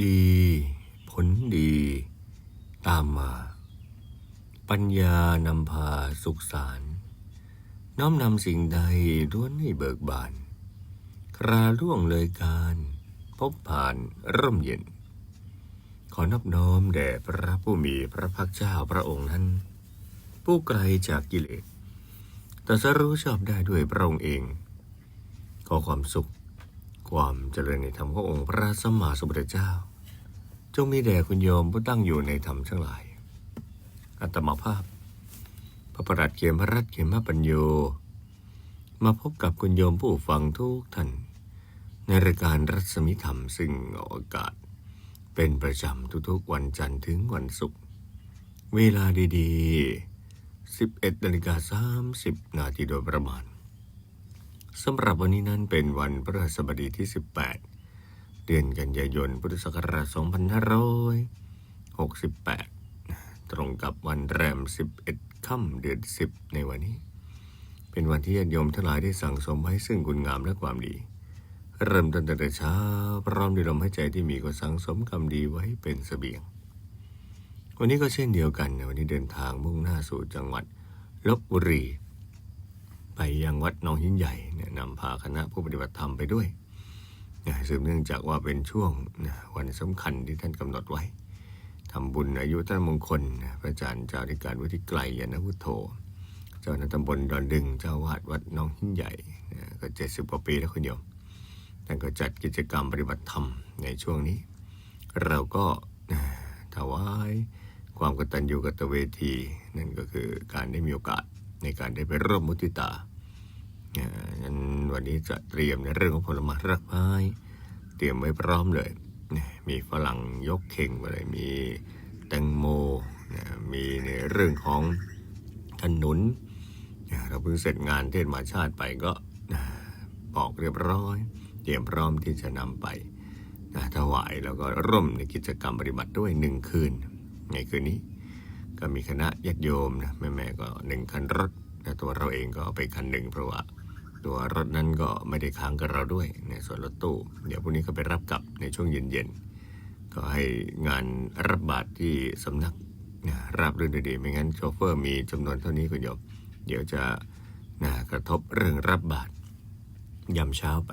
ดี ผลดี ตามมา ปัญญานำพาสุขสาร น้อมนำสิ่งใดล้วนให้เบิกบาน คราล่วงเลยการ พบผ่านร่มเย็น ขอนอบน้อมแด่พระผู้มีพระภาคเจ้าพระองค์นั้น ผู้ไกลจากกิเลสแตรัสรู้ชอบได้ด้วยพระองค์เอง ขอความสุข ความเจริญในธรรมขององค์พระสัมมาสัมพุทธเจ้า จงมีแด่คุณโยมผู้ตั้งอยู่ในธรรมทั้งหลาย อัตมาภาพ พระประหลัดเขียมพระรัตเขียมพระปัญโย มาพบกับคุณโยมผู้ฟังทุกท่าน ในรายการรัศมิธรรมซึ่งออกอากาศ เป็นประจำทุกๆวันจันทร์ถึงวันศุกร์ เวลาดีๆ 11นาฬิกา30นาทีโดยประมาณ สำหรับวันนี้นั้นเป็นวันพฤหัสบดีที่ 18 เดือนกันยายน พุทธศักราช 2568 ตรงกับวันแรม 11 ค่ำเดือน 10 ในวันนี้ เป็นวันที่ญาติโยมทั้งหลายได้สั่งสมไว้ซึ่งคุณงามและความดี เริ่มต้นแต่เช้าพร้อมด้วยลมหายใจที่มีก็สั่งสมกรรมดีไว้เป็นเสบียง วันนี้ก็เช่นเดียวกันนวันนี้เดินทางมุ่งหน้าสู่จังหวัดลบบุรี ยังวัดหนองหินใหญ่เนี่ยนำพาคณะผู้ปฏิบัติธรรมไปด้วยนะสืบเนื่องจากว่าเป็นช่วงนะวันสำคัญที่ท่านกำหนดไว้ทำบุญอายุท่านมงคล พระอาจารย์เจ้าธิการวุฒิไกลยานวุฒโธเจ้าหน้าตำบลดอนดึงเจ้าวาดวัดหนองหินใหญ่นะก็เจ็ดสิบกว่าปีแล้วคุณโยมท่านก็จัดกิจกรรมปฏิบัติธรรมในช่วงนี้ เราก็ถวายความกตัญญูกตเวที นั่นก็คือการได้มีโอกาสในการได้ไปร่วมมุติตา งั้นวันนี้จะเตรียมในเรื่องของผลไม้รักไม้เตรียมไว้พร้อมเลยนะมีฝรั่งยกเข่งไปเลยมีแตงโมนะมีในเรื่องของขนุนนะเราเพิ่งเสร็จงานเทศมาชาติไปก็นะปอกเรียบร้อย เตรียมพร้อมที่จะนำไปนะถวายแล้วก็ร่วมในกิจกรรมปฏิบัติด้วยหนึ่งคืน ในคืนนี้ก็มีคณะญาติโยมนะแม่ๆก็หนึ่งคันรถนะตัวเราเองก็เอาไปคันหนึ่งเพราะว่า ตัวรถนั้นก็ไม่ได้ค้างกับเราด้วยในส่วนรถตู้ เดี๋ยวพรุ่งนี้ก็ไปรับกลับในช่วงเย็นๆ ก็ให้งานรับบาตรที่สำนักนะราบรื่นดีๆ ไม่งั้นโชเฟอร์มีจำนวนเท่านี้คุณโยมเดี๋ยวจะนะกระทบเรื่องรับบาตรยามเช้าไป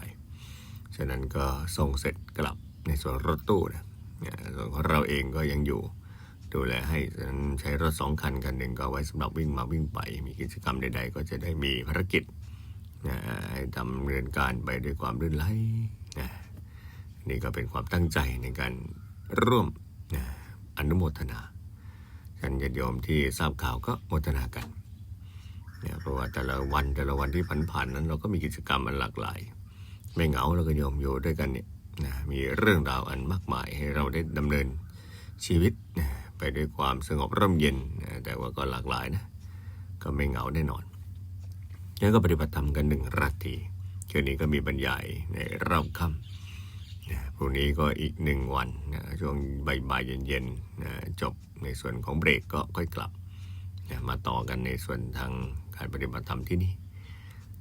ฉะนั้นก็ส่งเสร็จกลับในส่วนรถตู้นะส่วนของเราเองก็ยังอยู่ดูแลให้ฉะนั้นใช้รถสองคันคันหนึ่งก็ไว้สำหรับวิ่งมาวิ่งไป มีกิจกรรมใด ๆ ก็จะได้มีภารกิจ ให้ดำเนินการไปด้วยความรื่นไหลนะนี่ก็เป็นความตั้งใจในการร่วมนะอนุโมทนาท่านญาติโยมที่ทราบข่าวก็โมทนากันเนี่ยเพราะว่าแต่ละวันแต่ละวันที่ผ่านๆนั้น เราก็มีกิจกรรมมันหลากหลาย ไม่เหงาเราก็โยมอยู่ด้วยกันเนี่ยนะมีเรื่องราวอันมากมายให้เราได้ดำเนินชีวิตนะไปด้วยความสงบร่มเย็นนะแต่ว่าก็หลากหลายนะก็ไม่เหงาแน่นอน แล้วก็ปฏิบัติธรรมกันหนึ่งราตรีคืนนี้ก็มีบรรยายในรอบค่ำนะพรุ่งนี้ก็อีกหนึ่งวันนะช่วงบ่ายๆเย็นๆนะจบในส่วนของเบรกก็ค่อยกลับนะมาต่อกันในส่วนทางการปฏิบัติธรรมที่นี่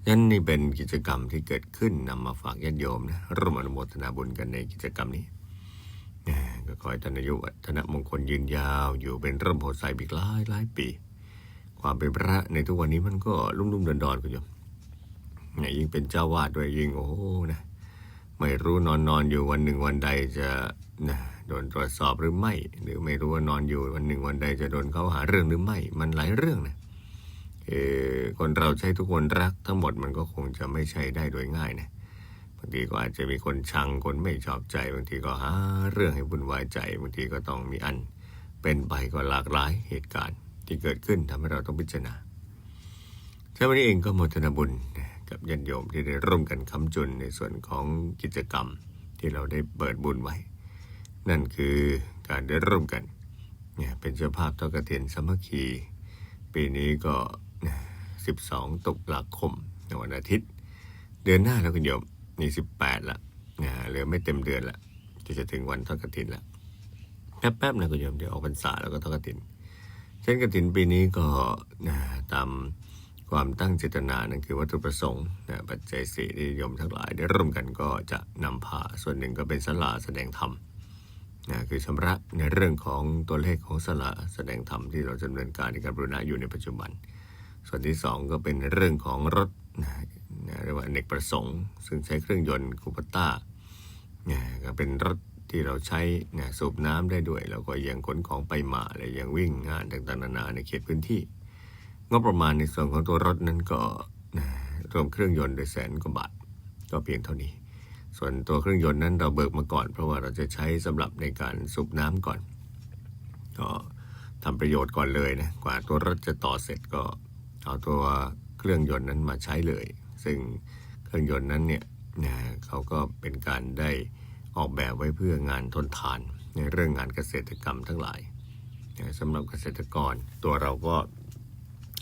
นั่นนี่เป็นกิจกรรมที่เกิดขึ้นนำมาฝากญาติโยมนะร่วมอนุโมทนาบุญกันในกิจกรรมนี้นะก็ขอให้ท่านอายุวัฒนมงคลยืนยาว อยู่เป็นร่มโพธิ์ใสอีกหลายหลายปี ความเป็นพระในทุกวันนี้มันก็ลุ่มลุ่มดอนดอนๆคุณโยมเนี่ยยิ่งเป็นเจ้าวาดด้วยยิ่งโอ้โหนะไม่รู้นอนนอนอยู่วันหนึ่งวันใดจะนะโดนตรวจสอบหรือไม่ หรือไม่รู้ว่านอนอยู่วันหนึ่งวันใดจะโดนเขาหาเรื่องหรือไม่ มันหลายเรื่องนะเออคนเราใช้ทุกคนรักทั้งหมดมันก็คงจะไม่ใช่ได้โดยง่ายนะบางทีก็อาจจะมีคนชังคนไม่ชอบใจบางทีก็หาเรื่องให้วุ่นวายใจบางทีก็ต้องมีอัน เป็นไปก็หลากหลายเหตุการณ์ ที่เกิดขึ้นทำให้เราต้องพิจารณาใช่วันนี้เองก็โมทนาบุญกับญาติโยมที่ได้ร่วมกันคำจุนในส่วนของกิจกรรมที่เราได้เปิดบุญไว้ นั่นคือการได้ร่วมกันเนี่ยเป็นเจ้าภาพทอดกฐินสมัคคี ปีนี้ก็ 12ตุลาคมในวันอาทิตย์ เดือนหน้าแล้วคุณโยมนี่18ละนะเหลือไม่เต็มเดือนละที่จะถึงวันทอดกฐินละแป๊บๆนะคุณโยมเดี๋ยวออกพรรษาแล้วก็ทอดกฐิน ช่นกฐินปีนี้ก็นะตามความตั้งเจตนานั่นคือวัตถุประสงค์นะปัจจัยสี่ที่ยมทั้งหลายได้ร่วมกันก็จะนำพาส่วนหนึ่งก็เป็นสลาแสดงธรรมนะคือชำระในเรื่องของตัวเลขของสละแสดงธรรมที่เราดำเนินการในการบริณะอยู่ในปัจจุบัน ส่วนที่สองก็เป็นเรื่องของรถนะเรียกว่าเนกประสงค์ ซึ่งใช้เครื่องยนต์คูปต้านะก็เป็นรถ ที่เราใช้นะสูบน้ำได้ด้วย แล้วก็ยังขนของไปมาและยังวิ่งงานต่างๆนานาในเขตพื้นที่ งบประมาณในส่วนของตัวรถนั้นก็นะรวมเครื่องยนต์โดยแสนกว่าบาทก็เพียงเท่านี้ ส่วนตัวเครื่องยนต์นั้นเราเบิกมาก่อน เพราะว่าเราจะใช้สำหรับในการสูบน้ำก่อน ก็ทำประโยชน์ก่อนเลยนะกว่าตัวรถจะต่อเสร็จก็เอาตัวเครื่องยนต์นั้นมาใช้เลย ซึ่งเครื่องยนต์นั้นเนี่ยนะเขาก็เป็นการได้ ออกแบบไว้เพื่องานทนทาน ในเรื่องงานเกษตรกรรมทั้งหลายสำหรับเกษตรกรตัวเราก็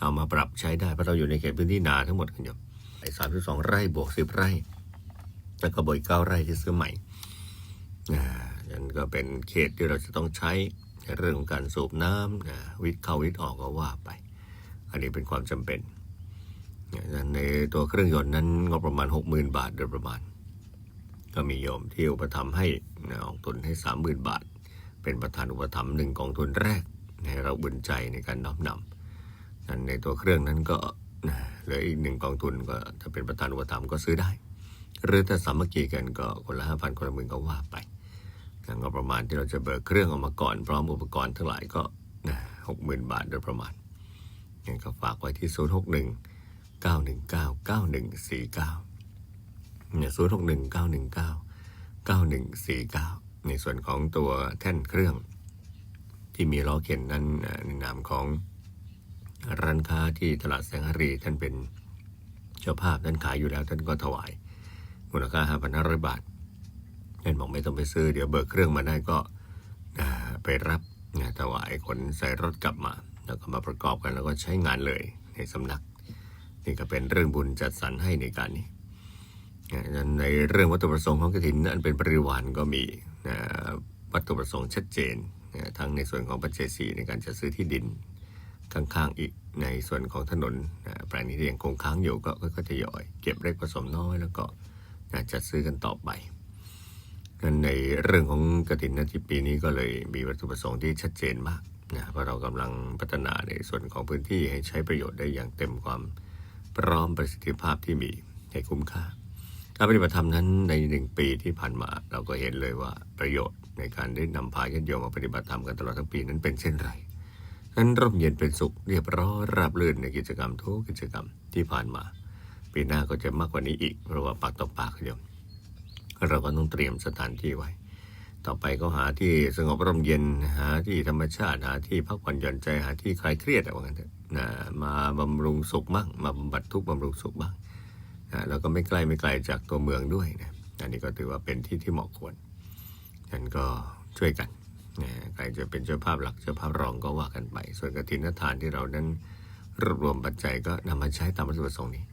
เอามาปรับใช้ได้เพราะเราอยู่ในเขตพื้นที่นาทั้งหมดกันอยู่ไอ้สามสิบสองไร่บวกสิบไร่ แล้วก็บอยเก้าไร่ที่ซื้อใหม่นะนั่นก็เป็นเขตที่เราจะต้องใช้ในเรื่องของการสูบน้ำนะวิทย์เข้าวิทย์ออกก็ว่าไป อันนี้เป็นความจำเป็นนะในตัวเครื่องยนต์นั้นงบประมาณ 60,000 บาทโดยประมาณ ก็มีโยมที่อุปถัมภ์ให้นะออกทุนให้30,000บาท เป็นประธานอุปถัมภ์หนึ่งกองทุนแรกให้เราบุญใจในการน้อมนำนั้นในตัวเครื่องนั้นก็เหลืออีกหนึ่งกองทุนก็ถ้าเป็นประธานอุปถัมภ์ก็ซื้อได้ หรือถ้าสามัคคีกันก็คนละห้าพันคนละหมื่นก็ว่าไปงบประมาณที่เราจะเบิกเครื่องออกมาก่อนพร้อมอุปกรณ์ทั้งหลายก็หกหมื่นบาทโดยประมาณยังก็ฝากไว้ที่ศูนย์หกหนึ่งเก้าหนึ่ง เนี่ยศูนย์หกหนึ่งเก้าหนึ่งเก้าเก้าหนึ่งสี่เก้าในส่วนของตัวแท่นเครื่อง ที่มีล้อเข็นนั้นในนามของร้านค้าที่ตลาดแสงหรีท่านเป็นเจ้าภาพท่านขายอยู่แล้วท่านก็ถวายมูลค่าห้าพันห้าร้อยบาทท่านบอกไม่ต้องไปซื้อ เดี๋ยวเบิกเครื่องมาได้ก็ไปรับถวายขนใส่รถกลับมา แล้วก็มาประกอบกันแล้วก็ใช้งานเลยในสำนัก นี่ก็เป็นเรื่องบุญจัดสรรให้ในการนี้ ในเรื่องวัตถุประสงค์ของกฐินนั้นเป็นบริวารก็มีวัตถุประสงค์ชัดเจนทั้งในส่วนของปัจเจศีในการจะซื้อที่ดินข้างๆอีกในส่วนของถนนแปลงนี้ยังคงค้างอยู่ก็ก็จะย่อยเก็บเล็กผสมน้อยแล้วก็จัดซื้อกันต่อไปนั้นในเรื่องของกฐินนาทีปีนี้ก็เลยมีวัตถุประสงค์ที่ชัดเจนมากนะเพราะเรากำลังพัฒนาในส่วนของพื้นที่ให้ใช้ประโยชน์ได้อย่างเต็มความพร้อมประสิทธิภาพที่มีให้คุ้มค่า การปฏิบัติธรรมนั้นในหนึ่งปีที่ผ่านมา เราก็เห็นเลยว่าประโยชน์ในการได้นำพาญาติโยมมาปฏิบัติธรรมกันตลอดทั้งปีนั้นเป็นเช่นไรนั้นร่มเย็นเป็นสุขเรียบร้อยราบรื่นในกิจกรรมทุกกิจกรรมที่ผ่านมา ปีหน้าก็จะมากกว่านี้อีก เพราะว่าปากต่อปากโยมเราก็ต้องเตรียมสถานที่ไว้ ต่อไปก็หาที่สงบร่มเย็นหาที่ธรรมชาติหาที่พักผ่อนหย่อนใจหาที่คลายเครียดอะไรกันเถอะนะมาบำรุงสุขบ้างมาบำบัดทุกข์บำรุงสุขบ้าง นะแล้วก็ไม่ใกล้ไม่ไกลจากตัวเมืองด้วยนะอันนี้ก็ถือว่าเป็นที่ที่เหมาะควรฉันก็ช่วยกันนะใครจะเป็นเจ้าภาพหลักเจ้าภาพรองก็ว่ากันไป ส่วนกฐินทานที่เรานั้นรวบรวมปัจจัยก็นำมาใช้ตามวัตถุประสงค์นี้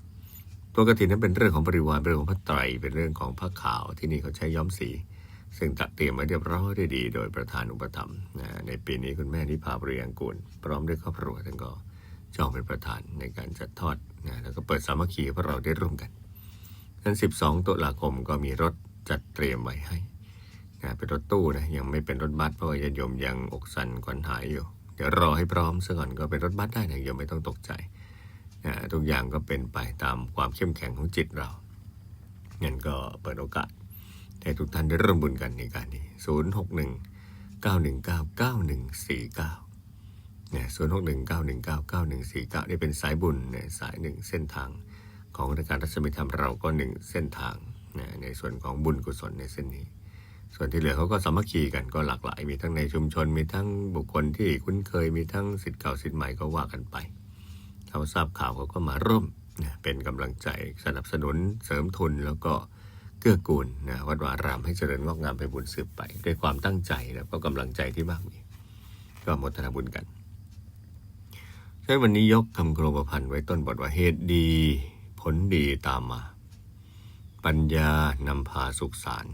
ตัวกฐินนั้นเป็นเรื่องของบริวารเป็นเรื่องของพระไตรเป็นเรื่องของผ้าขาวที่นี่เขาใช้ย้อมสี ซึ่งตัดเตรียมมาเรียบร้อยได้ดี โดยประธานอุปถัมภ์ในปีนี้คุณแม่นิพาบริยังกุลพร้อมด้วยครอบครัวท่านก็ จองเป็นประธานในการจัดทอดนะแล้วก็เปิดสามัคคีพวกเราได้ร่วมกันนั้น12 ตุลาคมก็มีรถจัดเตรียมไว้ให้นะเป็นรถตู้นะยังไม่เป็นรถบัสเพราะว่าญาติโยมยังอกสันขวัญหายอยู่ เดี๋ยวรอให้พร้อมซะก่อนก็เป็นรถบัสได้นะโยมไม่ต้องตกใจนะทุกอย่างก็เป็นไปตามความเข้มแข็งของจิตเรางั้นก็เปิดโอกาสให้ทุกท่านได้ริ่มบุญกันในการนี้ 0 6 1 9 1 9 9 1 4 9เก้าหนี่ย0 6 1 9 1 9 9 1 4 9นี่เป็นสายบุญในสายหนึ่งเส้นทางของรายการรัศมีธรรมเราก็หนึ่งเส้นทางนะในส่วนของบุญกุศลในเส้นนี้ ส่วนที่เหลือเขาก็สามัคคีกันก็หลากหลาย มีทั้งในชุมชน มีทั้งบุคคลที่คุ้นเคย มีทั้งสิทธิ์เก่าสิทธิ์ใหม่ก็ว่ากันไปเขาทราบข่าวเขาก็มาร่วมเป็นกำลังใจสนับสนุนเสริมทุนแล้วก็เกื้อกูลนะวัดวารามให้เจริญงอกงามไปบุญสืบไป ด้วยความตั้งใจแล้วก็กำลังใจที่มากมีก็มทนาบุญกัน ใช้วันนี้ยกคำโครงประพันธ์ไว้ต้นบทว่าเหตุดี ผลดีตามมา ปัญญานำพาสุขสาร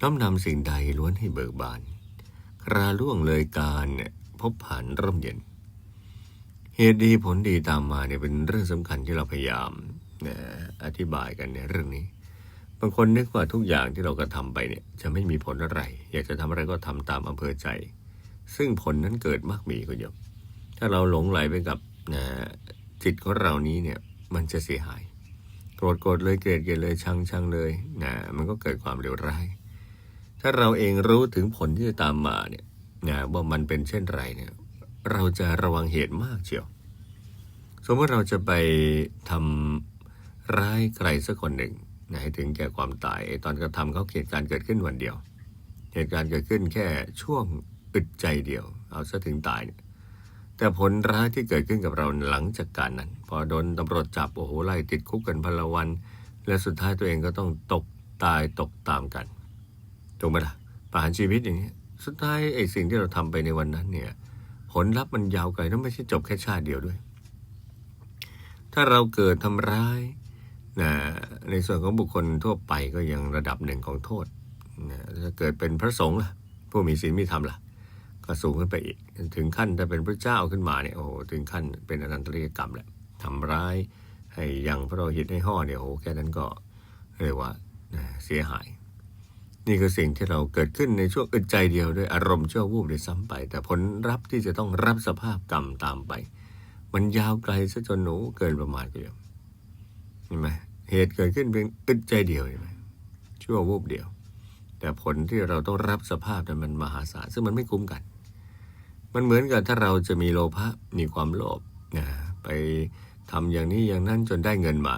น้อมนำสิ่งใดล้วนให้เบิกบานคราล่วงเลยการพบผ่านร่มเย็น เหตุดีผลดีตามมาเนี่ยเป็นเรื่องสำคัญที่เราพยายามอธิบายกันในเรื่องนี้ บางคนนึกว่าทุกอย่างที่เรากระทำไปเนี่ยจะไม่มีผลอะไร อยากจะทำอะไรก็ทำตามอำเภอใจ ซึ่งผลนั้นเกิดมากมีคุณโยม ถ้าเราหลงไหลไปกับนะจิตของเรานี้เนี่ยมันจะเสียหาย โกรธโกรธเลยเกลียดเกลียดเลยชังชังเลยนะมันก็เกิดความเลวร้าย ถ้าเราเองรู้ถึงผลที่จะตามมาเนี่ยนะว่ามันเป็นเช่นไรเนี่ยเราจะระวังเหตุมากเชียว สมมติเราจะไปทำร้ายใครสักคนหนึ่งนะให้ถึงแก่ความตายตอนกระทำเขาเหตุการณ์เกิดขึ้นวันเดียว เหตุการณ์เกิดขึ้นแค่ช่วงอึดใจเดียว เอาซะถึงตายเนี่ย แต่ผลร้ายที่เกิดขึ้นกับเราหลังจากการนั้น พอโดนตำรวจจับโอ้โหไล่ติดคุกกันพลวัน และสุดท้ายตัวเองก็ต้องตกตายตกตามกันถูกไหมล่ะประหารชีวิตอย่างนี้ สุดท้ายไอ้สิ่งที่เราทำไปในวันนั้นเนี่ย ผลลัพธ์มันยาวไกลแล้วไม่ใช่จบแค่ชาติเดียวด้วย ถ้าเราเกิดทำร้ายนะในส่วนของบุคคลทั่วไปก็ยังระดับหนึ่งของโทษนะถ้าเกิดเป็นพระสงฆ์ล่ะผู้มีศีลมีธรรมล่ะ ก็สูงขึ้นไปอีก ถึงขั้นถ้าเป็นพระเจ้าขึ้นมาเนี่ยโอ้โหถึงขั้นเป็นอนันตริยกรรมแหละทำร้ายให้ยังพระโลหิตให้ห่อเนี่ยโอ้โหแค่นั้นก็เรียกว่าเสียหาย นี่คือสิ่งที่เราเกิดขึ้นในช่วงอึดใจเดียวด้วยอารมณ์ชั่ววูบเลยซ้ำไป แต่ผลรับที่จะต้องรับสภาพกรรมตามไป มันยาวไกลซะจนหนูเกินประมาณก็ยังเห็นไหมเหตุเกิดขึ้นเพียงอึดใจเดียวเห็นไหมชั่ววูบเดียว แต่ผลที่เราต้องรับสภาพนั้นมันมหาศาลซึ่งมันไม่คุ้มกัน มันเหมือนกับถ้าเราจะมีโลภะมีความโลภนะไปทำอย่างนี้อย่างนั้นจนได้เงินมา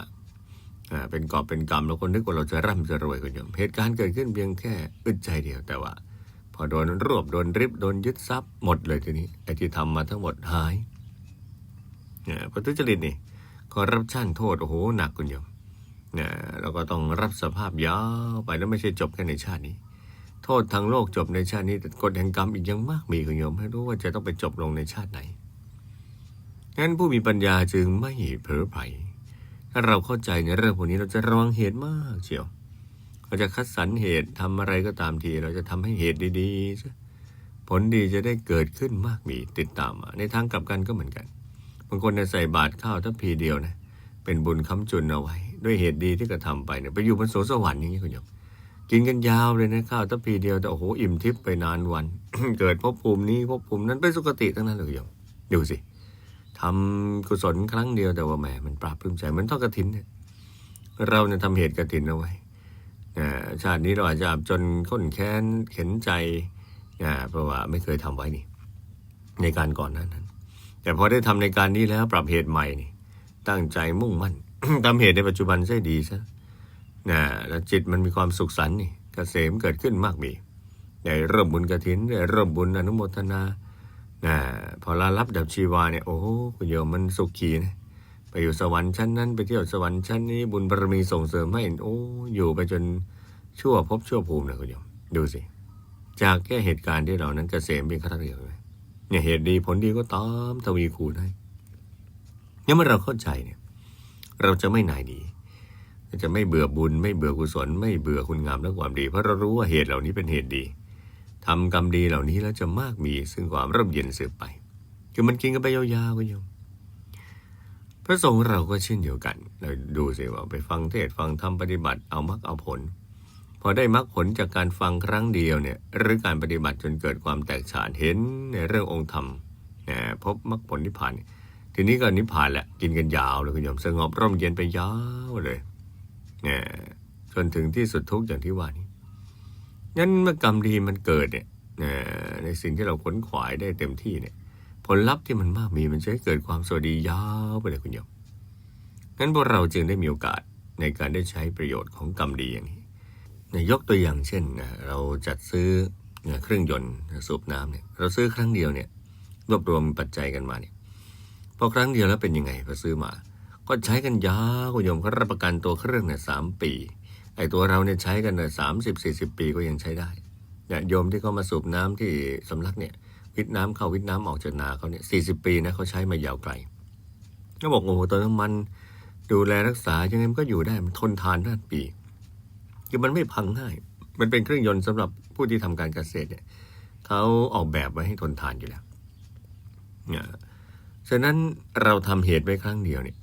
เป็นกอบเป็นกรรมแล้วคนนึกว่าเราจะร่ำจะรวยกันอยู่เหตุการณ์เกิดขึ้นเพียงแค่อึดใจเดียวแต่ว่า พอโดนรวบโดนริบโดนยึดทรัพย์หมดเลยทีนี้ไอ้ที่ทำมาทั้งหมดหายเนี่ยพอทุจริตนี่คอร์รัปชันโทษโอ้โหหนักคุณโยมเนี่ยเราก็ต้องรับสภาพยาวไปแล้วไม่ใช่จบแค่ในชาตินี้ โทษทางโลกจบในชาตินี้แต่กฎแห่งกรรมอีกยังมากมีคุณโยมไม่รู้ว่าจะต้องไปจบลงในชาติไหนงั้นผู้มีปัญญาจึงไม่เผลอไผลถ้าเราเข้าใจในเรื่องพวกนี้เราจะระวังเหตุมากเชียว เราจะคัดสรรเหตุทำอะไรก็ตามที เราจะทำให้เหตุดีๆซะผลดีจะได้เกิดขึ้นมากมีติดตามมาในทางกลับกันก็เหมือนกันบางคนเนี่ยใส่บาตรข้าวทัพพีเดียวนะเป็นบุญค้ำจุนเอาไว้ ด้วยเหตุดีที่กระทำไปเนี่ยไปอยู่บนโสสวรรค์อย่างนี้คุณโยม กินกันยาวเลยนะข้าวทัพพีเดียวแต่โอ้โหอิ่มทิพย์ไปนานวัน เกิดภพภูมินี้ภพภูมินั้นเป็นสุคติทั้งนั้นเลยโยมดูสิทำกุศลครั้งเดียวแต่ว่าแหมมันปราบปลื้มใจเหมันทอดกระถินเนี่ยเราเนี่ยทำเหตุกระถินเอาไว้อ่าชาตินี้เราอาจจะอับจนข้นแค้นเข็นใจอ่าเพราะว่าไม่เคยทำไว้นี่ ในการก่อนนั้นนั้น แต่พอได้ทำในการนี้แล้วปรับเหตุใหม่นี่ ตั้งใจมุ่งมั่นทำเหตุในปัจจุบันใช่ดีซะ นะแล้วจิตมันมีความสุขสันต์นี่เกษมเกิดขึ้นมากมีได้เริ่มบุญกระถินได้เริ่มบุญอนุโมทนานะพอลารับดับชีวาเนี่ยโอ้คุณโยมมันสุขีนะไปอยู่สวรรค์ชั้นนั้นไปเที่ยวสวรรค์ชั้นนี้บุญบารมีส่งเสริมให้โอ้อยู่ไปจนชั่วภพชั่วภูมิเลยคุณโยมดูสิ จากแค่เหตุการณ์ที่เรานั้นเกษมเป็นครั้งเดียวเลยเนี่ยเหตุดีผลดีก็ตามทวีคูณให้เนี่ยเมื่อเราเข้าใจเนี่ย เราจะไม่หน่ายดี จะไม่เบื่อบุญ ไม่เบื่อกุศล ไม่เบื่อคุณงามและความดี เพราะเรารู้ว่าเหตุเหล่านี้เป็นเหตุดีทำกรรมดีเหล่านี้แล้วจะมากมีซึ่งความร่มเย็นสืบไป คือมันกินกันไปยาวๆคุณโยมพระสงฆ์เราก็เช่นเดียวกันเราดูสิว่าไปฟังเทศฟังธรรมปฏิบัติเอามรรคเอาผล พอได้มรรคผลจากการฟังครั้งเดียวเนี่ยหรือการปฏิบัติจนเกิดความแตกฉานเห็นในเรื่ององค์ธรรมนะพบมรรคผลนิพพาน ทีนี้ก็นิพพานแหละกินกันยาวเลยคุณโยมสงบร่มเย็นไปยาวเลย เนี่ยจนถึงที่สุดทุกข์อย่างที่ว่านี้งั้นเมื่อกรรมดีมันเกิดเนี่ยในสิ่งที่เราขนขวายได้เต็มที่เนี่ย ผลลัพธ์ที่มันมากมีมันจะให้เกิดความสวัสดียาวไปเลยคุณโยมงั้นพวกเราจึงได้มีโอกาสในการได้ใช้ประโยชน์ของกรรมดีอย่างนี้นยกตัวอย่างเช่นนะเราจัดซื้อเครื่องยนต์สูบน้ำเนี่ยเราซื้อครั้งเดียวเนี่ยรวบรวมปัจจัยกันมาเนี่ยพอครั้งเดียวแล้วเป็นยังไงพอซื้อมา ก็ใช้กันยาวคุณโยมเขารับประกันตัวเครื่องเนี่ยสามปี ไอ้ตัวเราเนี่ยใช้กันเนี่ยสามสิบสี่สิบปีก็ยังใช้ได้เนี่ยโยมที่เขามาสูบน้ำที่สำลักเนี่ยวิทน้ำเข้าวิทน้ำออกจากนาเขาเนี่ยสี่สิบปีนะเขาใช้มายาวไกลก็บอกโอ้โหตัวน้ำมันดูแลรักษายังไงมันก็อยู่ได้มันทนทานนานปี คือมันไม่พังง่าย มันเป็นเครื่องยนต์สำหรับผู้ที่ทำการเกษตรเนี่ยเขาออกแบบไว้ให้ทนทานอยู่แล้วเนี่ยฉะนั้นเราทำเหตุไว้ครั้งเดียวเนี่ย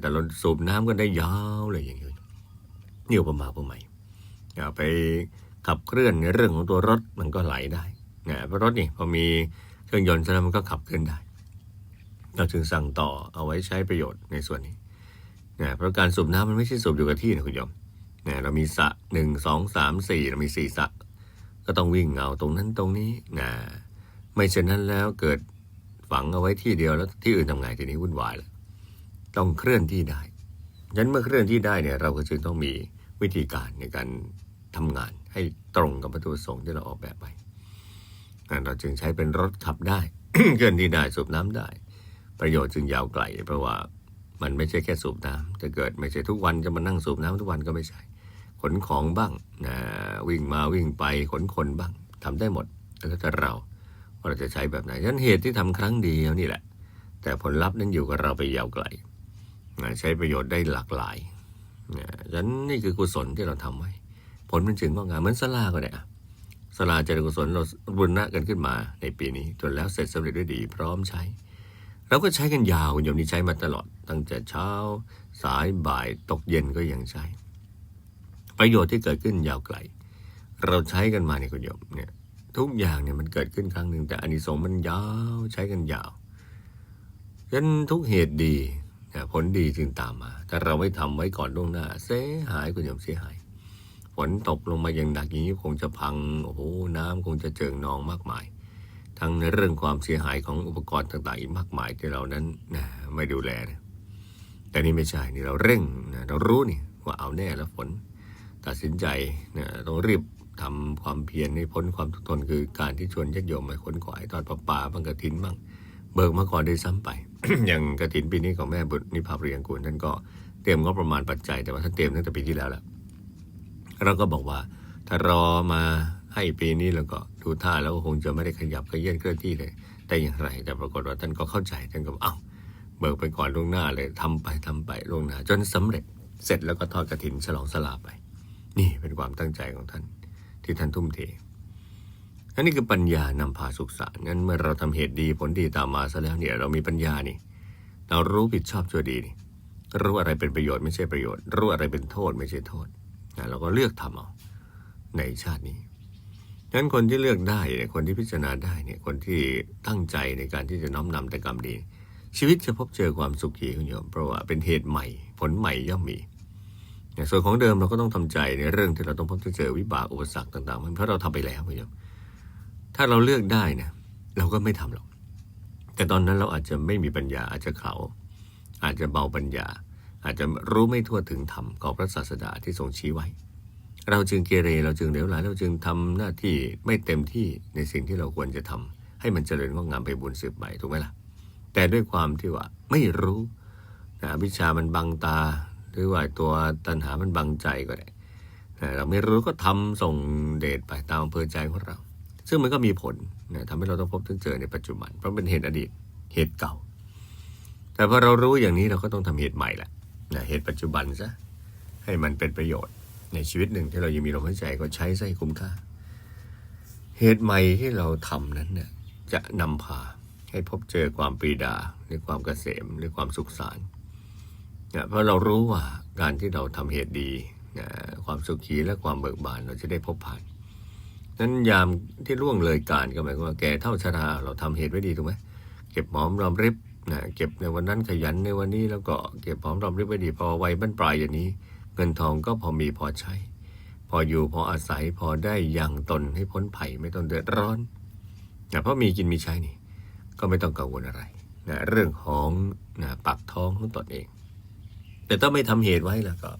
แต่เราสูบน้ำก็ได้ยาวเลยอย่างนี้ยนี่อุปมาอุปไมยอย่ไปขับเคลื่อนในเรื่องของตัวรถมันก็ไหลได้นะเพราะรถนี่พอมีเครื่องยนต์แล้วมันก็ขับเคลื่อนได้ เราจึงสั่งต่อเอาไว้ใช้ประโยชน์ในส่วนนี้นะเพราะการสูบน้ำมันไม่ใช่สูบอยู่กับที่นะคุณโยมนะเรามีสระหนึ่งสองสามสี่เรามีสี่สระก็ต้องวิ่งเอาตรงนั้นตรงนี้นะไม่เช่นนั้นแล้วเกิดฝังเอาไว้ที่เดียวแล้วที่อื่นทำไงทีนี้วุ่นวายแล้ว ต้องเคลื่อนที่ได้ฉะนั้นเมื่อเคลื่อนที่ได้เนี่ยเราก็จึงต้องมีวิธีการในการทำงานให้ตรงกับวัตถุประสงค์ที่เราออกแบบไปเราจึงใช้เป็นรถขับได้เคลื่อนที่ได้สูบน้ำได้ ประโยชน์จึงยาวไกล เพราะว่ามันไม่ใช่แค่สูบน้ำแต่เกิดไม่ใช่ทุกวันจะมานั่งสูบน้ำทุกวันก็ไม่ใช่ ขนของบ้างนะวิ่งมาวิ่งไปขนคนบ้างทำได้หมดแล้วแต่เราว่าเราจะใช้แบบไหนฉะนั้นเหตุที่ทำครั้งเดียวนี่แหละ แต่ผลลัพธ์นั้นอยู่กับเราไปยาวไกล ใช้ประโยชน์ได้หลากหลายนะฉะนั้นนี่คือกุศลที่เราทำไว้ ผลมันจึงงองามเหมือนสลาก็ได้อะสลาเจริญกุศลเราบุญนะกันขึ้นมาในปีนี้จนแล้วเสร็จสำเร็จด้วยดี พร้อมใช้เราก็ใช้กันยาวคุณโยมนี่ใช้มาตลอด ตั้งแต่เช้า สายบ่ายตกเย็นก็ยังใช้ ประโยชน์ที่เกิดขึ้นยาวไกล เราใช้กันมาเนี่ยคุณโยมเนี่ยทุกอย่างเนี่ยมันเกิดขึ้นครั้งหนึ่งแต่อานิสงส์มันยาวใช้กันยาวฉะนั้นทุกเหตุดี นะผลดีจึงตามมา แต่เราไม่ทำไว้ก่อนล่วงหน้า เสียหายคุณโยมเสียหาย ฝนตกลงมาอย่างหนักอย่างนี้คงจะพัง โอ้โห น้ำคงจะเจิงนองมากมาย ทั้งในเรื่องความเสียหายของอุปกรณ์ต่างๆอีกมากมายที่เรานั้นนะไม่ดูแลนะแต่นี่ไม่ใช่ นี่เราเร่งนะเรารู้นี่ว่าเอาแน่แล้วฝน ตัดสินใจนะต้องรีบทำความเพียรให้พ้นความทุกข์ทนคือการที่ชวนญาติโยมมาขนขวายตอนประปาบางกระถินบ้าง เบิกมาก่อนได้วยซ้ำไป อย่างกระถินปีนี้ของแม่บุตรนิพาปริยังกุลท่านก็เตรียมงบประมาณปัจจัยแต่ว่าท่านเตรียมตั้งแต่ปีที่แล้วแล้วเราก็บอกว่าถ้ารอมาให้ปีนี้แล้วก็ดูท่าแล้วก็คงจะไม่ได้ขยับขยื่นเคลื่อนที่เลยแต่อย่างไร แต่ปรากฏว่าท่านก็เข้าใจท่านก็บอกเอ้าเบิกไปก่อนล่วงหน้าเลยทำไปทำไปล่วงหน้า จนสำเร็จเสร็จแล้วก็ทอดกระถินฉลองสลาไป นี่เป็นความตั้งใจของท่านที่ท่านทุ่มเท อันนี้คือปัญญานำพาสุขสารงั้นเมื่อเราทำเหตุดีผลดีตามมาซะแล้วเนี่ยเรามีปัญญานี่ เรารู้ผิดชอบชั่วดีนี่รู้อะไรเป็นประโยชน์ไม่ใช่ประโยชน์ รู้อะไรเป็นโทษไม่ใช่โทษนะเราก็เลือกทำเอาในชาตินี้ฉะนั้นคนที่เลือกได้เนี่ยคนที่พิจารณาได้เนี่ยคนที่ตั้งใจในการที่จะน้อมนำแต่กรรมดี ชีวิตจะพบเจอความสุขีคุณโยมเพราะว่าเป็นเหตุใหม่ ผลใหม่ย่อมมีเนี่ยส่วนของเดิมเราก็ต้องทำใจในเรื่องที่เราต้องพบเจอวิบากอุปสรรคต่างๆมันเพราะเราทำไปแล้วคุณโยม ถ้าเราเลือกได้เนี่ยเราก็ไม่ทำหรอก แต่ตอนนั้นเราอาจจะไม่มีปัญญาอาจจะเขาอาจจะเบาปัญญา อาจจะรู้ไม่ทั่วถึงธรรมของพระศาสดาที่ทรงชี้ไว้ เราจึงเกเรเราจึงเหลวไหลเราจึงทำหน้าที่ไม่เต็มที่ในสิ่งที่เราควรจะทำให้มันเจริญงอกงามไปบุญสืบไปถูกไหมล่ะ แต่ด้วยความที่ว่าไม่รู้นะวิชามันบังตา หรือว่าตัวตัณหามันบังใจก็ได้นะเราไม่รู้ก็ทำส่งเดชไปตามอำเภอใจของเรา ซึ่งมันก็มีผลนะทำให้เราต้องพบถึงเจอในปัจจุบัน เพราะเป็นเหตุอดีตเหตุเก่า แต่พอเรารู้อย่างนี้เราก็ต้องทำเหตุใหม่แหละนะเหตุปัจจุบันซะให้มันเป็นประโยชน์ ในชีวิตหนึ่งที่เรายังมีลมหายใจก็ใช้ซะให้คุ้มค่า เหตุใหม่ที่เราทำนั้นเนี่ยจะนำพาให้พบเจอความปรีดาหรือความเกษมหรือความสุขสารนะเพราะเรารู้ว่าการที่เราทำเหตุดีนะความสุขีและความเบิกบานเราจะได้พบผ่าน นั้นยามที่ล่วงเลยการก็หมายความว่าแก่เท่าชราเราทำเหตุไว้ดีถูกไหมเก็บหอมรอมริบนะเก็บในวันนั้นขยันในวันนี้แล้วก็เก็บหอมรอมริบไว้ดีพอวัยบั้นปลายอย่างนี้ เงินทองก็พอมีพอใช้ พออยู่พออาศัยพอได้ยังตนให้พ้นภัยไม่ต้องเดือดร้อนนะเพราะมีกินมีใช้นี่ ก็ไม่ต้องกังวลอะไรนะเรื่องของนะปากท้องของตนเอง แต่ถ้าไม่ทำเหตุไว้แล้วก็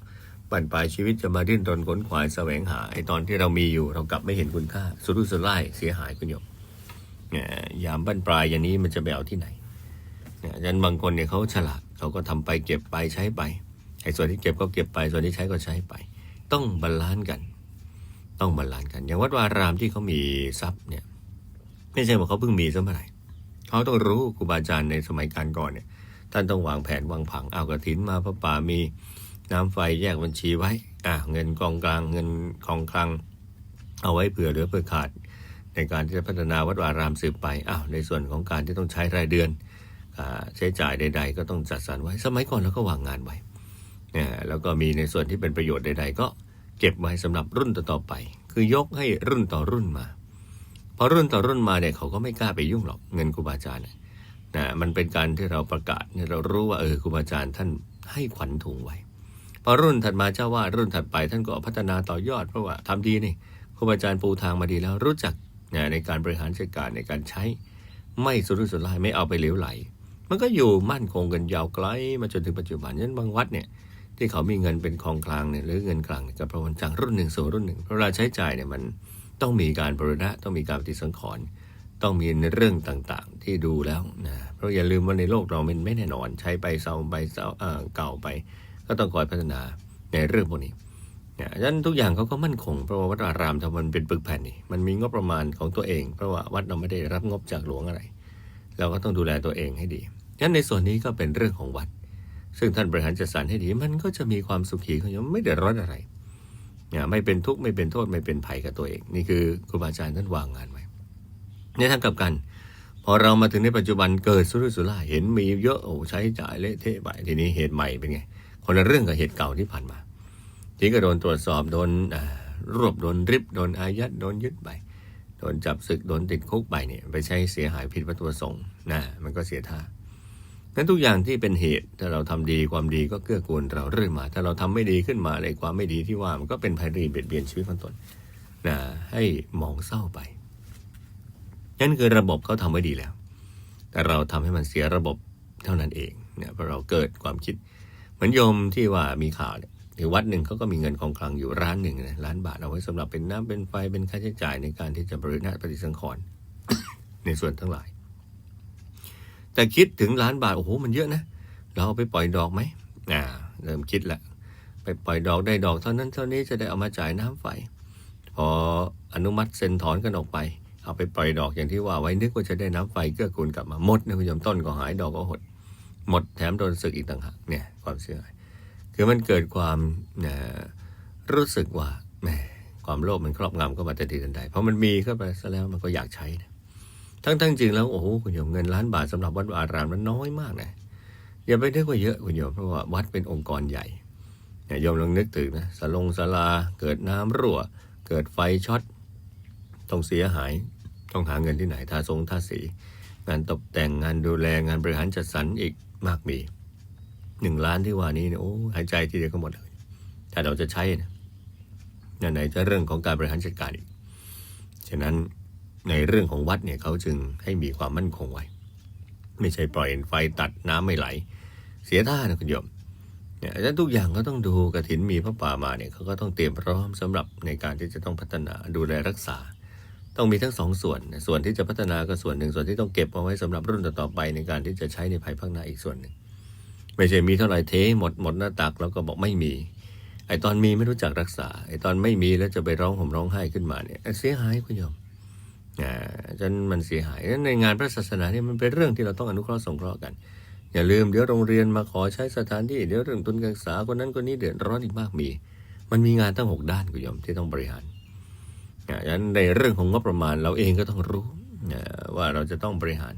บั่นปลายชีวิตจะมาดิ้นรนขนขวายแสวงหาไอตอนที่เรามีอยู่เรากลับไม่เห็นคุณค่า สุรุ่ยสุร่ายเสียหายคุณโยมเนี่ยยามบั้นปลายอย่างนี้มันจะไปเอาที่ไหนเนี่ยฉะนั้นบางคนเนี่ยเขาฉลาดเขาก็ทำไปเก็บไปใช้ไปไอ้ส่วนที่เก็บก็เก็บไปส่วนที่ใช้ก็ใช้ไป ต้องบาลานซ์กัน ต้องบาลานซ์กัน อย่างวัดวารามที่เขามีทรัพย์เนี่ยไม่ใช่ว่าเขาเพิ่งมีซะเมื่อไหร่เขาต้องรู้ครูบาอาจารย์ในสมัยการก่อนเนี่ยท่านต้องวางแผนวางผังเอากระถินมาพระป่ามี น้ำไฟแยกบัญชีไว้ อ่าเงินกองกลางเงินกองคลัง เอาไว้เผื่อเหลือเผื่อขาด ในการที่จะพัฒนาวัดวารามสืบไปอ้าวในส่วนของการที่ต้องใช้รายเดือนอ่าใช้จ่ายใด ๆ ก็ต้องจัดสรรไว้สมัยก่อนเราก็วางงานไว้นะแล้วก็มีในส่วนที่เป็นประโยชน์ใด ๆ ก็เก็บไว้สำหรับรุ่นต่อๆไป คือยกให้รุ่นต่อรุ่นมาพอรุ่นต่อรุ่นมาเนี่ยเขาก็ไม่กล้าไปยุ่งหรอกเงินครูบาอาจารย์นี่ยนะมันเป็นการที่เราประกาศเรารู้ว่าเออครูบาอาจารย์ท่านให้ขวัญถุงไว้ พอรุ่นถัดมาเจ้าว่ารุ่นถัดไปท่านก็พัฒนาต่อยอดเพราะว่าทำดีนี่ครูบาอาจารย์ปูทางมาดีแล้วรู้จักนในการบริหารจัดการในการใช้ ไม่สุรุ่ยสุร่ายไม่เอาไปเหลวไหล มันก็อยู่มั่นคงกันยาวไกลมาจนถึงปัจจุบันนั้นบางวัดเนี่ยที่เขามีเงินเป็นของกลางเนี่ยหรือเงินกลางก็เพระมันจากรุ่นหนึ่งสู่รุ่นหนึ่งเวลาใช้จ่ายเนี่ยมันต้องมีการบริณะต้องมีการปฏิสังขรณ์ต้องมีในเรื่องต่างๆที่ดูแล้วนะเพราะอย่าลืมว่าในโลกเรามันไม่แน่นอนใช้ไปเซาไปเซาเก่าไป ก็ต้องคอยพัฒนาในเรื่องพวกนี้เนี่ยฉะนั้นทุกอย่างเขาก็มั่นคง เพราะว่าวัดอารามทำมันเป็นปึกแผ่นนี่มันมีงบประมาณของตัวเอง เพราะว่าวัดเราไม่ได้รับงบจากหลวงอะไร เราก็ต้องดูแลตัวเองให้ดีฉะนั้นในส่วนนี้ก็เป็นเรื่องของวัด ซึ่งท่านบริหารจัดสรรให้ดี มันก็จะมีความสุขีของโยมไม่เดือดร้อนอะไรเนี่ยไม่เป็นทุกข์ไม่เป็นโทษไม่เป็นภัยกับตัวเอง นี่คือครูบาอาจารย์ท่านวางงานไว้ในทางกลับกันพอเรามาถึงในปัจจุบันเกิดสุรุ่ยสุร่ายเห็นมีเยอะโอ้ใช้จ่ายเละเทะไปทีนี้เหตุใหม่เป็นไง คนละเรื่องกับเหตุเก่าที่ผ่านมาทีก็โดนตรวจสอบโดนรวบโดนริบโดนอายัดโดนยึดไปโดนจับศึกโดนติดคุกไปเนี่ยไปใช้เสียหายผิดวัตถุประสงค์นะมันก็เสียท่างั้นทุกอย่างที่เป็นเหตุถ้าเราทำดีความดีก็เกื้อกูลเราเรื่อยมา ถ้าเราทำไม่ดีขึ้นมาในความไม่ดีที่ว่ามันก็เป็นภัยรีเบียดเบียนชีวิตของตนนะให้มองเศร้าไปนั่นคือระบบเขาทำไว้ดีแล้ว แต่เราทำให้มันเสียระบบเท่านั้นเองเนี่ยเพราะเราเกิดความคิด มือนโยมที่ว่ามีข่าวเนี่ยที่วัดหนึ่งเขาก็มีเงินของกลางอยู่ร้านหนึ่งนะล้านบาทเอาไว้สำหรับเป็นน้ำเป็นไฟเป็นค่าใช้จ่ายในการที่จะบริณาปฏิสังขรณ์ในส่วนทั้งหลาย แต่คิดถึงล้านบาทโอ้โหมันเยอะนะเราเอาไปปล่อยดอกไหมอ่าเริ่มคิดละไปปล่อยดอกได้ดอกเท่านั้นเท่านี้จะได้เอามาจ่ายน้ำไฟ พออนุมัติเซ็นถอนกันออกไป เอาไปปล่อยดอกอย่างที่ว่าไว้นึกว่าจะได้น้ำไฟเกื้อกูลกลับมาหมดนะคุณผู้ชมต้นก็หายดอกก็หด หมดแถมโดนสึกอีกต่างหากเนี่ยความเสียหายคือมันเกิดความรู้สึกว่าแหมความโลภมันครอบงำก็มาแต่ทีทันใดเพราะมันมีเข้าไปซะแล้วมันก็อยากใช้นะทั้งทั้งจริงแล้วโอ้โหคุณโยมเงินล้านบาทสำหรับวัดวาอารามนั้นน้อยมากนะอย่าไปนึกว่าเยอะคุณโยมเพราะว่าวัดเป็นองค์กรใหญ่เนี่ยโยมลองนึกถึงนะสลงสลาเกิดน้ำรั่ว เกิดไฟช็อตต้องเสียหายต้องหาเงินที่ไหนทาทรงทาสี งานตกแต่งงานดูแลงานบริหารจัดสรรอีก มากมีหนึ่งล้านที่ว่านี้เนี่ยโอ้หายใจทีเดียวก็หมดเลยถ้าเราจะใช้นะนไหนจะเรื่องของการบริหารจัดการอีกฉะนั้นในเรื่องของวัดเนี่ยเขาจึงให้มีความมั่นคงไว้ ไม่ใช่ปล่อยไฟตัดน้ำไม่ไหล เสียท่านะคุณโยมเนี่ยแล้วทุกอย่างก็ต้องดูกระถินมีพระป่ามาเนี่ยเขาก็ต้องเตรียมพร้อมสำหรับในการที่จะต้องพัฒนาดูแลรักษา ต้องมีทั้งสองส่วน ส่วนที่จะพัฒนาก็ส่วนหนึ่ง ส่วนที่ต้องเก็บเอาไว้สำหรับรุ่นต่อๆไปในการที่จะใช้ในภายภาคหน้าอีกส่วนหนึ่ง ไม่ใช่มีเท่าไหร่เทหมดหมดหน้าตักแล้วก็บอกไม่มี ไอตอนมีไม่รู้จักรักษา ไอตอนไม่มีแล้วจะไปร้องห่มร้องไห้ขึ้นมาเนี่ยเสียหายคุณโยมอ่าจนมันเสียหายในงานพระศาสนาเนี่ยมันเป็นเรื่องที่เราต้องอนุเคราะห์สงเคราะห์กัน อย่าลืมเดี๋ยวโรงเรียนมาขอใช้สถานที่เดี๋ยวเรื่องทุนการศึกษาคนนั้นคนนี้เดือดร้อนอีกมากมี มันมีงานตั้งหกด้านคุณโยมที่ต้องบริหาร อ่าฉะนั้นในเรื่องของงบประมาณเราเองก็ต้องรู้ว่าเราจะต้องบริหาร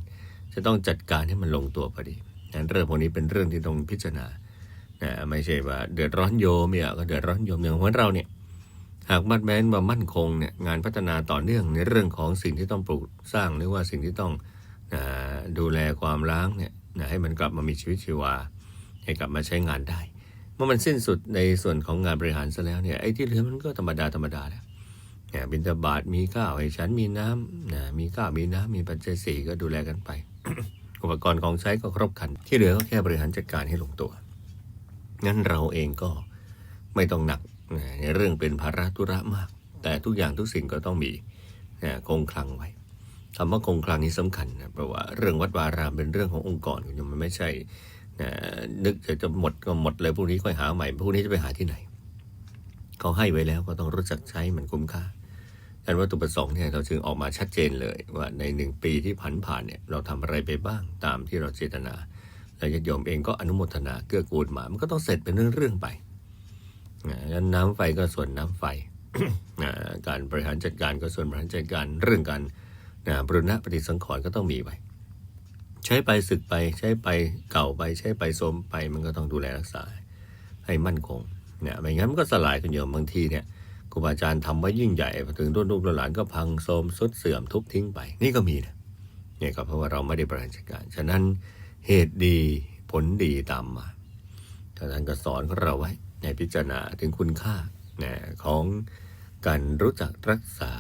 จะต้องจัดการให้มันลงตัวพอดีฉะนั้นเรื่องพวกนี้เป็นเรื่องที่ต้องพิจารณาไม่ใช่ว่าเดือดร้อนโยมเนี่ยก็เดือดร้อนโยมอย่างของเราเนี่ยหากมัดแม้นว่ามั่นคงเนี่ยงานพัฒนาต่อเนื่องในเรื่องของสิ่งที่ต้องปลูกสร้างหรือว่าสิ่งที่ต้องดูแลความล้างเนี่ยให้มันกลับมามีชีวิตชีวา ให้กลับมาใช้งานได้ เมื่อมันสิ้นสุดในส่วนของงานบริหารซะแล้วเนี่ยไอ้ที่เหลือมันก็ธรรมดาธรรมดาแล้ว บิณฑบาตมีข้าวให้ฉันมีน้ำนะมีข้าวมีน้ำมีปัจจัยสี่ก็ดูแลกันไป อุปกรณ์ของใช้ก็ครบครัน ที่เหลือก็แค่บริหารจัดการให้ลงตัว งั้นเราเองก็ไม่ต้องหนักในเรื่องเป็นภาระธุระมาก แต่ทุกอย่างทุกสิ่งก็ต้องมีนะคงคลังไว้คำว่าคงคลังนี้สำคัญนะเพราะว่าเรื่องวัดวารามเป็นเรื่องขององค์กรคุณโยมมันไม่ใช่นะนึกจะจะหมดก็หมดเลยพรุ่งนี้ค่อยหาใหม่พรุ่งนี้จะไปหาที่ไหนเขาให้ไว้แล้วก็ต้องรู้จักใช้มันคุ้มค่า ดังนั้นวัตถุประสงค์เนี่ยเราจึงออกมาชัดเจนเลยว่าในหนึ่งปีที่ผ่านผ่านๆเนี่ยเราทำอะไรไปบ้างตามที่เราเจตนาและญาติโยมเองก็อนุโมทนาเกื้อกูลมา มันก็ต้องเสร็จเป็นเรื่องๆไปนะงั้นน้ำไฟก็ส่วนน้ำไฟ การบริหารจัดการก็ส่วนบริหารจัดการเรื่องการนะบรณะปฏิสังขรณ์ก็ต้องมีไว้ใช้ไปสึกไปใช้ไปเก่าไปใช้ไปโสมไป มันก็ต้องดูแลรักษาให้มั่นคงเนี่ยไม่งั้นมันก็สลายคุณโยมบางทีเนี่ย ครูบาอาจารย์ทำไว้ยิ่งใหญ่พอถึงรุ่นลูกหลานก็พังโทรมสุดเสื่อมทุบทิ้งไป นี่ก็มีนะเนี่ยก็เพราะว่าเราไม่ได้บริหารจัดการ ฉะนั้นเหตุดีผลดีตามมาท่านก็สอนเราไว้ในพิจารณาถึงคุณค่านะของการรู้จักรักษา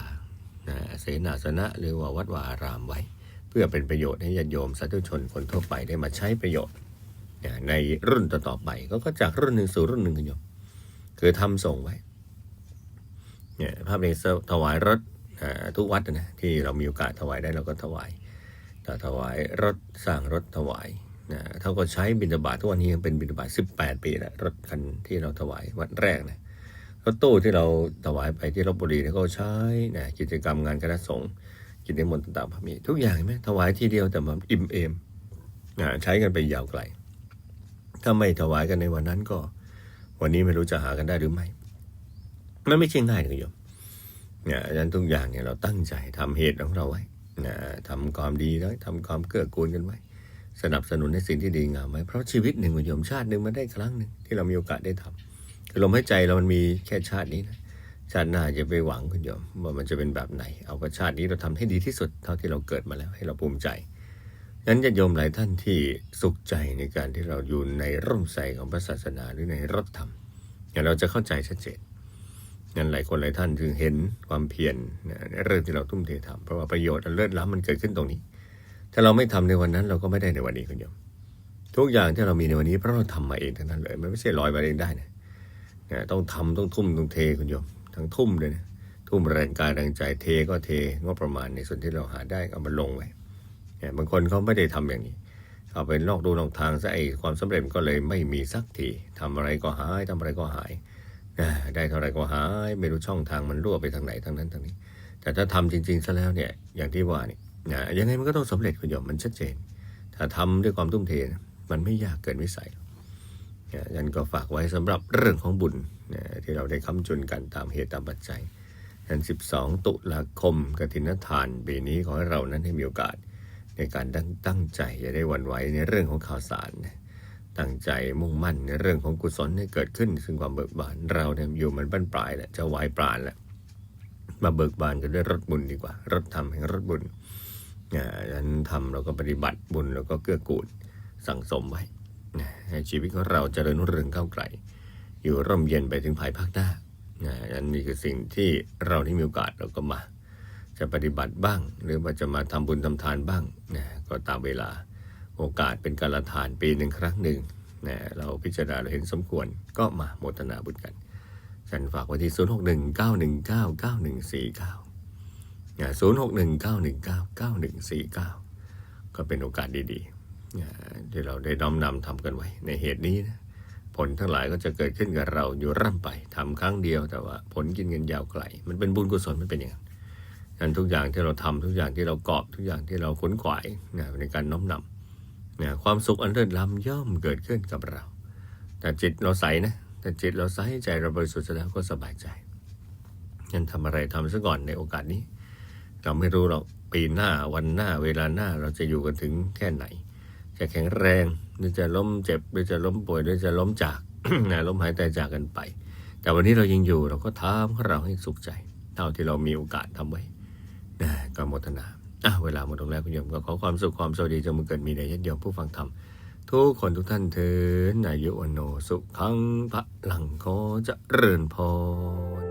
นะเสนาสนะหรือว่าวัดวารามไว้ เพื่อเป็นประโยชน์ให้ญาติโยมสาธุชนคนทั่วไปได้มาใช้ประโยชน์นะในรุ่นต่อๆไปก็ก็จากรุ่นหนึ่งสู่รุ่นหนึ่งกันโยมคือทำส่งไว้ เนี่ยภาพนี้ถวายรถทุกวัดนะที่เรามีโอกาสถวายได้เราก็ถวายถ้าถวายรถสร้างรถถวายนะเขาก็ใช้บิณฑบาตทุกวันนี้ยังเป็นบิณฑบาต18 ปีแล้วรถคันที่เราถวายวันแรกนะรถตู้ที่เราถวายไปที่ลบบุรีเนี่ยก็ใช้นะกิจกรรมงานคณะสงฆ์กิจนิมนต์ต่างๆพระมีทุกอย่างไหมถวายทีเดียวแต่มันอิ่มเอมนะใช้กันไปยาวไกล ถ้าไม่ถวายกันในวันนั้นก็ วันนี้ไม่รู้จะหากันได้หรือไม่ มันไม่ใช่ง่ายนะโยมเนี่ยดังนั้นทุกอย่างเนี่ยเราตั้งใจทำเหตุของเราไว้นะทำความดีไว้ทำความเกื้อกูลกันไว้ สนับสนุนในสิ่งที่ดีงามไว้เพราะชีวิตหนึ่งโยมชาติหนึ่งมันได้ครั้งหนึ่งที่เรามีโอกาสได้ทำคือลมหายใจเรามันมีแค่ชาตินี้นะชาติหน้าจะไปหวังคุณโยมว่ามันจะเป็นแบบไหน เอาว่าชาตินี้เราทำให้ดีที่สุดเท่าที่เราเกิดมาแล้วให้เราภูมิใจนั้นจะโยมหลายท่านที่สุขใจในการที่เราอยู่ในร่มใสของพระศาสนาหรือในรถธรรมเนี่ยเราจะเข้าใจชัดเจน นั้นหลายคนหลายท่านถึงเห็นความเพียรนะในเรื่องที่เราทุ่มเททำเพราะว่าประโยชน์อันเลิศล้ำมันเกิดขึ้นตรงนี้ ถ้าเราไม่ทำในวันนั้นเราก็ไม่ได้ในวันนี้คุณโยมทุกอย่างที่เรามีในวันนี้เพราะเราทำมาเองทั้งนั้นเลยมันไม่ใช่ลอยมาเองได้นะนะต้องทำต้องทุ่มต้องเทคุณโยมทั้งทุ่มเลยนะทุ่มแรงกายแรงใจเทก็เทงบประมาณในส่วนที่เราหาได้เอามาลงไว้เนี่ยบางคนเขาไม่ได้ทำอย่างนี้เอาเป็นลอกดูลองทางซะไอ้ความสำเร็จก็เลยไม่มีสักทีทำอะไรก็หายทำอะไรก็หาย ได้เท่าไรก็หายไม่รู้ช่องทางมันรั่วไปทางไหนทางนั้นทางนี้ แต่ถ้าทำจริงๆซะแล้วเนี่ยอย่างที่ว่านี่นะยังไงมันก็ต้องสำเร็จคุณโยมมันชัดเจน ถ้าทำด้วยความทุ่มเทนะมันไม่ยากเกินวิสัยยันก็ฝากไว้สำหรับเรื่องของบุญที่เราได้ค้ำจุนกันตามเหตุตามปัจจัยยัน12 ตุลาคมกฐินทานปีนี้ขอให้เรานั้นให้มีโอกาสในการตั้งตั้งใจอย่าได้หวั่นไหวในเรื่องของข่าวสารนะ ตั้งใจมุ่งมั่นในเรื่องของกุศลให้เกิดขึ้น ซึ่งความเบิกบานเราเนี่ยอยู่มันบั้นปลายแหละจะวายปราณแหละมาเบิกบานกันด้วยรถบุญดีกว่า รถธรรมแห่งรถบุญนี่ยยันทำเราก็ปฏิบัติบุญแล้วก็เกื้อกูลสั่งสมไว้นะให้ชีวิตของเราเจริญรุ่งเรืองก้าวไกล อยู่ร่มเย็นไปถึงภายภาคหน้านะอันนี้คือสิ่งที่เราที่มีโอกาสเราก็มา จะปฏิบัติบ้าง หรือว่าจะมาทำบุญทำทานบ้างนะก็ตามเวลา โอกาสเป็นการละทานปีหนึ่งครั้งหนึ่งนะเราพิจารณาเราเห็นสมควรก็มาโมทนาบุญกัน ฉันฝากไว้ที่ 0 6 1 9 1 9 9 1 4 9นะ0 6 1 9 1 9 9 1 4 9 ก็เป็นโอกาสดีๆอ่าที่เราได้น้อมนำทำกันไว้ ในเหตุนี้นะผลทั้งหลายก็จะเกิดขึ้นกับเราอยู่ร่ำไปทำครั้งเดียวแต่ว่าผลกินเงินยาวไกล มันเป็นบุญกุศลมันเป็นอย่างนั้นนั้นทุกอย่างที่เราทำทุกอย่างที่เรากอบทุกอย่างที่เราขนขวายนะในการน้อมนำ นะความสุขอันเลิศล้ำย่อมเกิดขึ้นกับเรา แต่จิตเราใสนะ แต่จิตเราใสใจเราบริสุทธิ์แล้วก็สบายใจงั้นทำอะไรทำซะก่อนในโอกาสนี้ เราไม่รู้หรอกปีหน้าวันหน้าเวลาหน้าเราจะอยู่กันถึงแค่ไหน จะแข็งแรงหรือจะล้มเจ็บหรือจะล้มป่วยหรือจะล้มจากนะล้มหายใจจากกันไป แต่วันนี้เรายังอยู่เราก็ทำของเราให้สุขใจ เท่าที่เรามีโอกาสทำไว้นะก็โมทนา อะเวลาหมดลงแล้วคุณโยมก็ขอความสุขความสวัสดีจงมังเกิดมีในญาติโยมผู้ฟังธรรมทุกคนทุกท่านเถิดอายุอโนสุขังพระหลังขอจะเริญพร